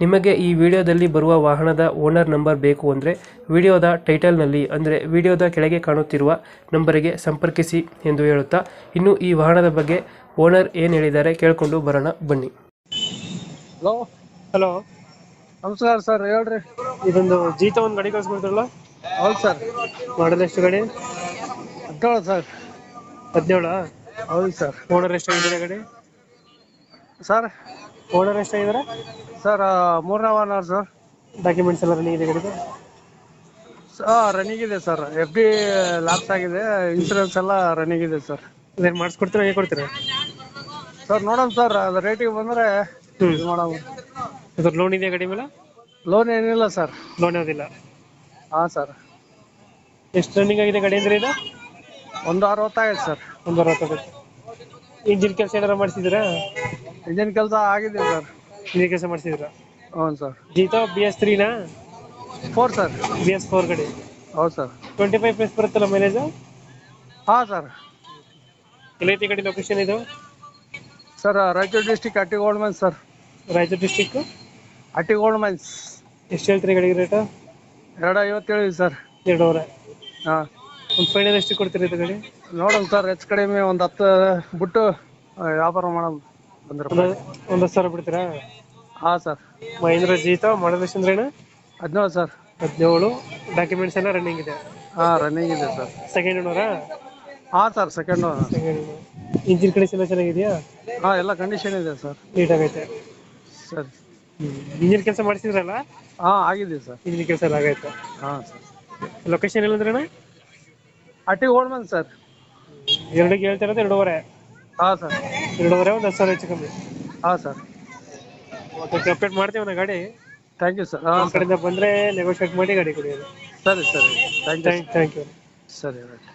ನಿಮಗೆ ಈ ವಿಡಿಯೋದಲ್ಲಿ ಬರುವ ವಾಹನದ ಓನರ್ ನಂಬರ್ ಬೇಕು ಅಂದರೆ ವಿಡಿಯೋದ ಟೈಟಲ್ನಲ್ಲಿ ಅಂದರೆ ವಿಡಿಯೋದ ಕೆಳಗೆ ಕಾಣುತ್ತಿರುವ ನಂಬರಿಗೆ ಸಂಪರ್ಕಿಸಿ ಎಂದು ಹೇಳುತ್ತಾ ಇನ್ನು ಈ ವಾಹನದ ಬಗ್ಗೆ ಓನರ್ ಏನು ಹೇಳಿದ್ದಾರೆ ಕೇಳಿಕೊಂಡು ಬರೋಣ ಬನ್ನಿ. ಹಲೋ ಹಲೋ ನಮಸ್ಕಾರ ಸರ್ ಹೇಳ್ರಿ. ಇದೊಂದು ಜೀತ ಒಂದು ಗಾಡಿ ಕಳಿಸ್ಕೊಡ್ತಾರಲ್ಲ? ಹೌದು ಸರ್. ಮಾಡಲ್ ಎಷ್ಟು ಗಾಡಿ? ಹದಿನೇಳು ಸರ್. ಹದಿನೇಳ? ಹೌದು ಸರ್. ಓನರ್ ಎಷ್ಟು ಗಾಡಿ? ಸರ್ ಓನರ್ ಎಷ್ಟಾಗಿದ್ದಾರೆ ಸರ್ ಮೂರನೇ ಓನರ್ ಸರ್ ಡಾಕ್ಯುಮೆಂಟ್ಸ್ ಎಲ್ಲ ರನ್ನಿಂಗ್ ಇದೆ ಗಾಡಿದು ರನ್ನಿಂಗ್ ಇದೆ ಸರ್ ಎಫ್ ಡಿ ಲಾಸ್ ಆಗಿದೆ. ಇನ್ಶೂರೆನ್ಸ್ ಎಲ್ಲ ರನ್ನಿಂಗ್ ಇದೆ ಸರ್ ಇದೇನು ಮಾಡಿಸ್ಕೊಡ್ತೀರಾ ಹೇಗೆ ಕೊಡ್ತೀರಾ? ಸರ್ ನೋಡೋಣ ಸರ್ ಅದು ರೇಟಿಗೆ ಬಂದರೆ ಇದು ಮಾಡೋಣ. ಇದ್ರ ಲೋನ್ ಇದೆಯಾ ಗಾಡಿ ಮೇಲೆ? ಲೋನ್ ಏನಿಲ್ಲ ಸರ್ ಲೋನ್ ಯಾವುದಿಲ್ಲ ಹಾಂ ಸರ್ ಎಷ್ಟು ರನ್ನಿಂಗ್ ಆಗಿದೆ ಗಾಡಿ ಅಂದ್ರೆ ಇದು? ಒಂದು ಅರವತ್ತಾಗೈತೆ ಸರ್ ಒಂದು ಅರವತ್ತು ಇಂಜಿನ್ ಕೆಲಸ ಏನಾರ ಮಾಡಿಸಿದ್ದೀರಾ? ಇಂಜಿನ್ ಕೆಲಸ ಆಗಿದೆ ಸರ್ ಇಂಜಿನ್ ಕೆಲಸ ಮಾಡಿಸಿದ್ರ ಹ್ಞೂ ಸರ್ ಜೀತಾ B S ತ್ರೀನಾ four sir B S four ಕಡೆ. ಹೌದು ಸರ್ ಟ್ವೆಂಟಿ ಫೈವ್ ಪ್ಲಸ್ ಬರುತ್ತಲ್ಲ ಮೈಲೇಜ್ ಹಾಂ ಸರ್ ಎಲ್ಲೈತಿ ಕಡೆ ಲೊಕೇಶನ್ ಇದು? Sir Raichur district Hatti gold mines sir Raichur district Hatti gold mines ಎಷ್ಟು ಹೇಳ್ತೀರಿ ಗಾಡಿಗೆ ರೇಟ್ ಎರಡು ಐವತ್ತೇಳು ಸರ್ ಎರಡೂವರೆ. ಹಾಂ. ಒಂದು ಫೈನಲ್ ಎಷ್ಟು ಕೊಡ್ತೀರಿ ಇದು ಗಾಡಿ ನೋಡೋಣ ಸರ್ ಹೆಚ್ಚು ಕಡಿಮೆ ಒಂದು ಹತ್ತು ಬಿಟ್ಟು ವ್ಯಾಪಾರ ಮಾಡೋಣ. ಬಂದ್ರೆ ಒಂದು ಸಾವಿರ ಬಿಡ್ತೀರಾ? ಹಾಂ ಸರ್. ಮಹೇಂದ್ರ ಜೀತ ಮಾಡಲ್ ಎಷ್ಟು ಅಂದ್ರೆ ಹದಿನೇಳು ಸರ್. ಹದಿನೇಳು. ಡಾಕ್ಯುಮೆಂಟ್ಸ್ ಎಲ್ಲ ರನ್ನಿಂಗ್ ಇದೆ. ಹಾಂ ರನ್ನಿಂಗ್ ಇದೆ ಸರ್. ಸೆಕೆಂಡ್ ಓನರಾ ಹಾಂ sir second second engine condition ಎಲ್ಲ ಚೆನ್ನಾಗಿದೆಯಾ? ಹಾಂ ಎಲ್ಲ ಕಂಡೀಷನ್ ಇದೆ ಸರ್. ನೀಟಾಗೈತೆ. ಸರ್. ಇಂಜಿನ್ ಕೆಲಸ ಮಾಡಿಸಿದ್ರಲ್ಲ? ಹಾಂ ಆಗಿದೆ ಸರ್. ಇಂಜಿನ್ ಕೆಲಸ ಎಲ್ಲ ಆಗೈತೆ. ಹಾಂ ಸರ್. ಲೊಕೇಶನ್ ಎಲ್ಲಂದ್ರಣ್ಣ ಅಟ್ಟಿ ಓಡ್ಮನ್ ಸರ್. ಎರಡಿಗೆ ಹೇಳ್ತಿರೋದು ಎರಡೂವರೆ. ಹಾಂ ಸರ್. ಎರಡೂವರೆ ಒಂದು ಹತ್ತು ಸಾವಿರ ಹೆಚ್ಚು ಕಮ್ಮಿ. ಹಾಂ ಸರ್. ಓಕೆ ಅಪ್ಡೇಟ್ ಮಾಡ್ತೀವಿ ನಾ ಗಾಡಿ. ಥ್ಯಾಂಕ್ ಯು ಸರ್ ಆ ಹಾಂ ಕಡೆಯಿಂದ ಬಂದರೆ ನೆಗೋಷಿಯೇಟ್ ಮಾಡಿ ಗಾಡಿ ಕೊಡಿ. ಸರಿ ಸರಿ. Thank you thank thank you ಸರಿ ಓಕೆ